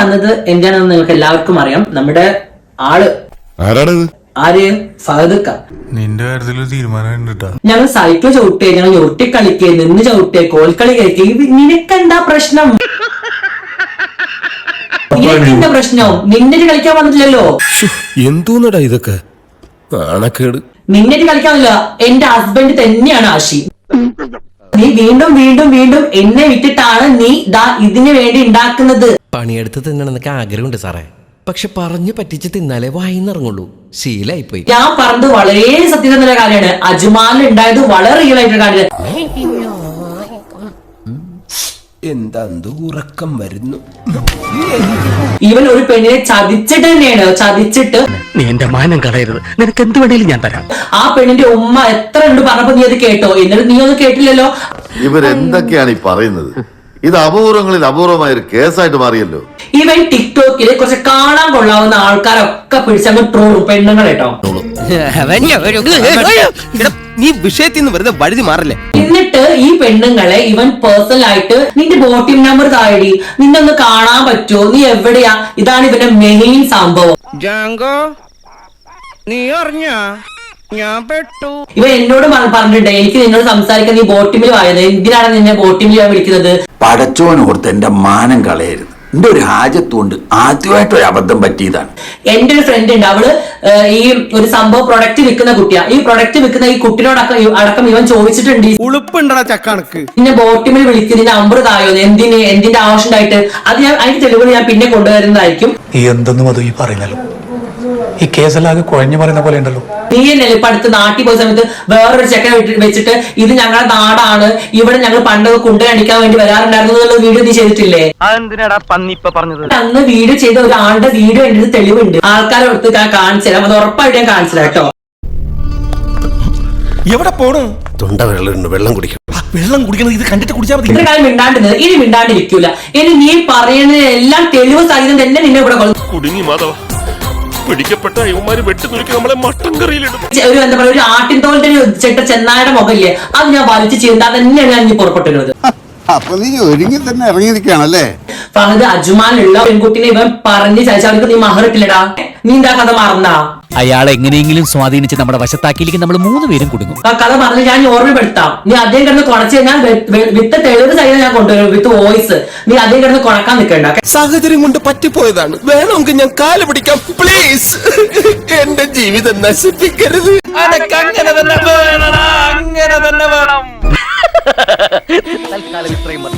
വന്നത് എന്തിനാണെന്ന് നിങ്ങൾക്ക് എല്ലാവർക്കും അറിയാം. നമ്മുടെ ആൾ ആര്? ഫഹദക്ക നിന്റെ കാര്യത്തിൽ തീരുമാനം ഞങ്ങൾ സൈക്കിൾ ചവിട്ടേ ഞങ്ങൾ ഞൊട്ടി കളിക്കേ നിന്ന് ചവിട്ടേ കോൽക്കളി കളിക്കേ ഇത് നിനക്കെന്താ പ്രശ്നം? നിനക്കെന്താ പ്രശ്നം? നിന്നെ കളിക്കാൻ വന്നിട്ടില്ലല്ലോ. എന്തോന്നടാ ഇതൊക്കെ? നിന്നെ നിന്നിട്ട് കളിക്കാനില്ല എന്റെ ഹസ്ബൻഡ് തന്നെയാണ് ആശി. നീ വീണ്ടും വീണ്ടും വീണ്ടും എന്നെ വിട്ടിട്ടാണ് നീ ദാ ഇതിനു വേണ്ടി ഉണ്ടാക്കുന്നത്. പണിയെടുത്ത് തിന്നണമെന്നൊക്കെ ആഗ്രഹമുണ്ട് സാറേ. പക്ഷെ പറഞ്ഞു പറ്റിച്ച് തിന്നാലേ വായിന്നിറങ്ങുള്ളൂ. ശീലായിപ്പോയി. ഞാൻ പറഞ്ഞത് വളരെ സത്യസന്ധമായ കാര്യമാണ്. അജുമാലിൽ ഉണ്ടായത് വളരെ റിയൽ ആയിട്ടുള്ള കാര്യമാണ്. എന്താ ഉറക്കം വരുന്നു? ഇവൻ ഒരു പെണ്ണിനെ ചതിച്ചിട്ട് തന്നെയാണ്. ചതിച്ചിട്ട് നീ എന്റെ മാനം കളയരുത്. നിനക്ക് എന്ത് വേണേലും ഞാൻ തരാം. ആ പെണ്ണിന്റെ ഉമ്മ എത്ര ഉണ്ട് പറഞ്ഞപ്പോ നീ അത് കേട്ടോ. എന്നിട്ട് നീ ഒന്നും കേട്ടില്ലല്ലോ? ഇവരെന്തൊക്കെയാണ് ഈ പറയുന്നത്? ഇത് അപൂർവങ്ങളിൽ അപൂർവമായ ഒരു കേസായിട്ട് മാറിയല്ലോ. ഇവൻ ടിക്ടോക്കിൽ കുറച്ച് കാണാൻ കൊള്ളാവുന്ന ആൾക്കാരൊക്കെ പിടിച്ചങ്ങ് ട്രോളും പെണ്ണുങ്ങൾ കേട്ടോ നീ വിഷയത്തിൽ നിന്ന് വെറുതെ വഴുതി മാറില്ലേ? എന്നിട്ട് ഈ പെണ്ണുങ്ങളെ ഇവൻ പേഴ്സണൽ ആയിട്ട് നിന്റെ ബോട്ടിംഗ് നമ്പർ താഴി നിന്നെ ഒന്ന് കാണാൻ പറ്റുമോ നീ എവിടെയാ? ഇതാണ് ഇവന്റെ മെയിൻ സംഭവം. ജാങ്കോ നീ അറിഞ്ഞാ? ഞാൻ പെട്ടു. ഇവൻ എന്നോട് പറ- പറഞ്ഞിട്ടുണ്ട് എനിക്ക് നിന്നോട് സംസാരിക്കാൻ നീ ബോട്ടിമിൽ ആയത് എന്തിനാണ് നിന്നെ ബോട്ടിമിൽ ഞാൻ വിളിക്കുന്നത്? പടച്ചോനോർത്ത് എന്റെ മാനം കളയരുത്. എന്റെ ഒരു ഹാജത്തുകൊണ്ട് ആദ്യമായിട്ട് ഒരു അബദ്ധം പറ്റിയതാണ്. എന്റെ ഒരു ഫ്രണ്ട് ഉണ്ട്. അവൾ ഈ ഒരു സംഭവം പ്രൊഡക്റ്റ് വിൽക്കുന്ന കുട്ടിയാ. ഈ പ്രൊഡക്റ്റ് വിൽക്കുന്ന ഈ കുട്ടിനോടക്കം അടക്കം ഇവൻ ചോദിച്ചിട്ടുണ്ട്. ഉളുപ്പുണ്ടടാ ചക്കണക്ക്. പിന്നെ ബോട്ടിമിൽ വിളിക്കുന്ന. നിന്റെ നമ്പർ തായോ? എന്തിന്? എന്തിന്റെ ആവശ്യം ഉണ്ടായിട്ട്? അത് ഞാൻ അതിന്റെ തെളിവുകൾ ഞാൻ പിന്നെ കൊണ്ടുവരുന്നതായിരിക്കും. എന്തെന്നും അത് ഈ പറയുന്നല്ലോ. ഈ കേസെല്ലാം കുഴഞ്ഞു പറയുന്ന പോലെ ഉണ്ടല്ലോ. നീ എന്നല്ലേ ഇപ്പൊ അടുത്ത് നാട്ടിൽ പോയ സമയത്ത് വേറൊരു ചെക്കനെ വെച്ചിട്ട് ഇത് ഞങ്ങളുടെ നാടാണ് ഇവിടെ ഞങ്ങൾ പണ്ടൊക്കെ കുണ്ട കാണിക്കാൻ വേണ്ടി വരാറുണ്ടായിരുന്നു എന്നുള്ള വീഡിയോ നീ ചെയ്തിട്ടില്ലേ? അതെന്തിനാടാ പന്നി ഇപ്പൊ പറഞ്ഞത്? അന്ന് വീഡിയോ ചെയ്ത ഒരാളുടെ വീഡിയോ എന്റെ അടുത്ത് തെളിവുണ്ട്. ആൾക്കാരെ അടുത്ത് ഞാൻ കാണിച്ചു തരാം അത് ഉറപ്പായിട്ട് ഞാൻ കാണിച്ചു തരാം കേട്ടോ. എവിടെ പോണു? തൊണ്ട വെള്ളം വെള്ളം കുടിക്കണം. വെള്ളം കുടിക്കുന്നത് ഇത് കണ്ടിട്ട് കുടിച്ചാൽ മതി. ഇത്ര കാലം മിണ്ടാണ്ടിരുന്നത്. ഇനി മിണ്ടാണ്ടിരിക്കൂല. ഇനി നീ പറയുന്നതിനെല്ലാം തെളിവ് സഹിതം തന്നെ നിന്നെ ഇവിടെ കൊള്ളു കുടുങ്ങി മാധവ. പിടിക്കപ്പെട്ട അയ്യന്മാര് വെട്ടുനുരുക്കി നമ്മളെ മട്ടൻ കറിയിലിടും. ഒരു എന്താ പറയുക ഒരു ആട്ടിൻ തോലിന്റെ ഒരു ചെട്ട ചെന്നായുടെ മുഖമില്ലേ? അത് ഞാൻ വലിച്ചു ചെയ്താൽ തന്നെയാണ് ഞാൻ ഇനി പുറപ്പെട്ടിരുന്നത്. അപ്പൊ നീ ഒരുങ്ങി തന്നെ ഇറങ്ങിയിരിക്കുകയാണല്ലേ? ഫഹദ് അജുമാനുള്ള പെൺകുട്ടിനെ ഇവൻ പറഞ്ഞ് അവർക്ക് നീ മഹറിട്ടില്ലടാ. നീ എന്താ കഥ മറന്നാ? അയാൾ എങ്ങനെയെങ്കിലും സ്വാധീനിച്ച് നമ്മുടെ വശത്താക്കിയില്ലെങ്കിൽ നമ്മൾ മൂന്ന് പേരും കുടുങ്ങും. ആ കഥ പറഞ്ഞ് ഞാൻ ഓർമ്മപ്പെടുത്താം. നീ അദ്ദേഹം കിടന്ന് കുണച്ച് ഞാൻ വിത്ത് തെളിവ് സഹിതം ഞാൻ കൊണ്ടുവരും വിത്ത് വോയിസ് നീ അദ്ദേഹം കിടന്ന് കുണക്കാൻ നിൽക്കണ്ട സാഹചര്യം കൊണ്ട് പറ്റിപ്പോയതാണ്. വേണമെങ്കിൽ ഞാൻ കാൽ പിടിക്കാം. പ്ലീസ് എന്റെ ജീവിതം നശിപ്പിക്കരുത്. അങ്ങനെ തന്നെ വേണം അങ്ങനെ തന്നെ വേണം. തൽക്കാലം ഇത്രയും മതി.